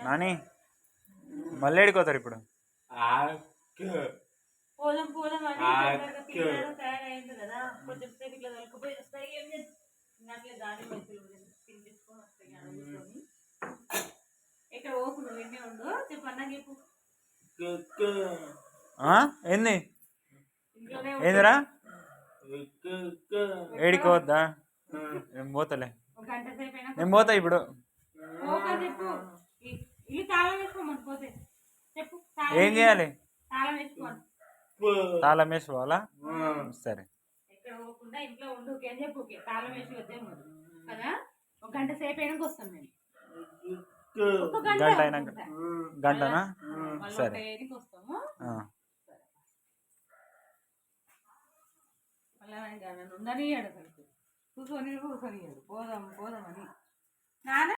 నాని మళ్ళీ ఏడిపోతారు ఇప్పుడు? పోదాం పోదాం అని ఆ, తొందరగా పిల్లలు తయారైంది కదా కొంచెం సేపు ఇట్లా దొరికిపోయి వస్తాయి ఏం చేస్తాం? ఇంకా అట్లే దాని మధ్యలో తినిపించుకొని వస్తాయి ఆడ కూర్చొని. ఇక్కడ ఓపు నువ్వు ఎన్నే ఉండు. చెప్పు అన్న చెప్పు. ఆ? ఏంది? ఏందిరా? ఏడికోవద్దా నేను పోతలే. నేను పోతా ఇప్పుడు. ఇల్లు తాళం వేసుకోమని పోతే. చెప్పు తాళం ఏం చేయాలి? తాళం వేసుకోమని. తాళం వేసి పోవాలా సరే. ఎక్కడ పోకుండా ఇంట్లో ఉండు ఓకే అని చెప్పు ఓకే. తాళం వేసి వద్దే ముందు కదా? ఒక గంట సేపు అయినాక వస్తాం మేము. ఒక గంట అయినాక. గంటనా? మళ్ళీ సరే. వస్తాము. అసలు కూర్చొని కూర్చొనియాడు పోదాం పోదామని. నాన్న?